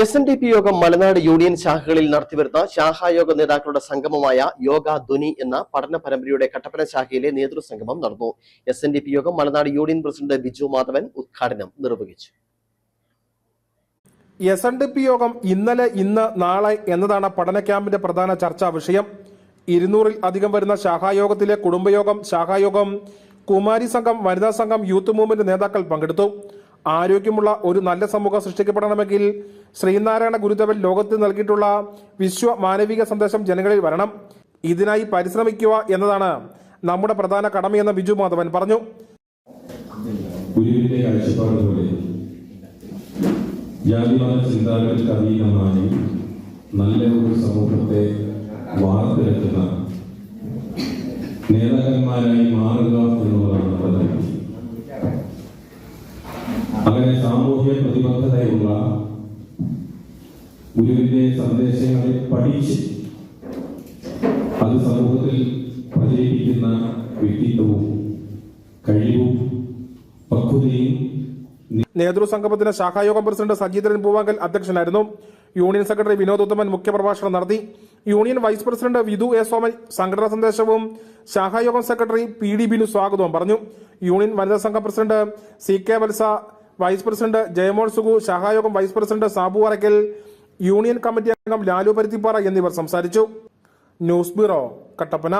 S N D P യോഗം Malanad union ശാഖകളിൽ നടത്തിവരുന്ന ശാഖായോഗ നേതാക്കളുടെ സംഗമമായ യോഗ ധ്വനി എന്ന പഠന പരമ്പരയുടെ കട്ടപ്പന ശാഖയിലെ നേതൃസംഗമം നടന്നു. എസ് എൻ ഡി പി യോഗം മലനാട് യൂണിയൻ പ്രസിഡന്റ് ബിജു മാധവൻ ഉദ്ഘാടനം നിർവഹിച്ചു. എസ് എൻ ഡി പി യോഗം ഇന്നലെ ഇന്ന് നാളെ എന്നതാണ് പഠന ക്യാമ്പിന്റെ പ്രധാന ചർച്ചാ വിഷയം. ഇരുന്നൂറിൽ അധികം വരുന്ന ശാഖായോഗത്തിലെ കുടുംബയോഗം ശാഖായോഗം കുമാരി സംഘം വനിതാ സംഘം യൂത്ത് മൂവ്മെന്റ് നേതാക്കൾ പങ്കെടുത്തു. ആരോഗ്യമുള്ള ഒരു നല്ല സമൂഹം സൃഷ്ടിക്കപ്പെടണമെങ്കിൽ ശ്രീനാരായണ ഗുരുദേവൻ ലോകത്തിൽ നൽകിയിട്ടുള്ള വിശ്വ മാനവിക സന്ദേശം ജനങ്ങളിൽ വരണം. ഇതിനായി പരിശ്രമിക്കുക എന്നതാണ് നമ്മുടെ പ്രധാന കടമയെന്ന് ബിജു മാധവൻ പറഞ്ഞു. നല്ല ഒരു സമൂഹത്തെ വാർത്തെടുക്കുന്ന നേതാക്കന്മാരായി മാറുക എന്നുള്ളതാണ് പ്രധാനം. അങ്ങനെ സാമൂഹ്യ പ്രതിബദ്ധതയുള്ള ഗുരുവിന്റെ സന്ദേശങ്ങളെ പഠിച്ച് അത് സമൂഹത്തിൽ പ്രചരിപ്പിക്കുന്ന വ്യക്തിത്വവും കഴിവും പക്വതയും നേതൃസംഗമത്തിന് ശാഖായോഗം പ്രസിഡന്റ് സജീന്ദ്രൻ പൂവാങ്കൽ അധ്യക്ഷനായിരുന്നു. യൂണിയൻ സെക്രട്ടറി വിനോദ് ഉത്തമൻ മുഖ്യപ്രഭാഷണം നടത്തി. Union vice president Vidhu A. Soman സംഘടനാ സന്ദേശവും ശാഖായോഗം സെക്രട്ടറി പി. ഡി. ബിനു സ്വാഗതവും പറഞ്ഞു. യൂണിയൻ വനിതാ സംഘം president C. K. Valsa vice president Jayamol Sugu ശാഖായോഗം vice president Sabu Arackal union committee അംഗം ലാലു പരുത്തിപ്പാറ എന്നിവർ സംസാരിച്ചു. News bureau Kattappana.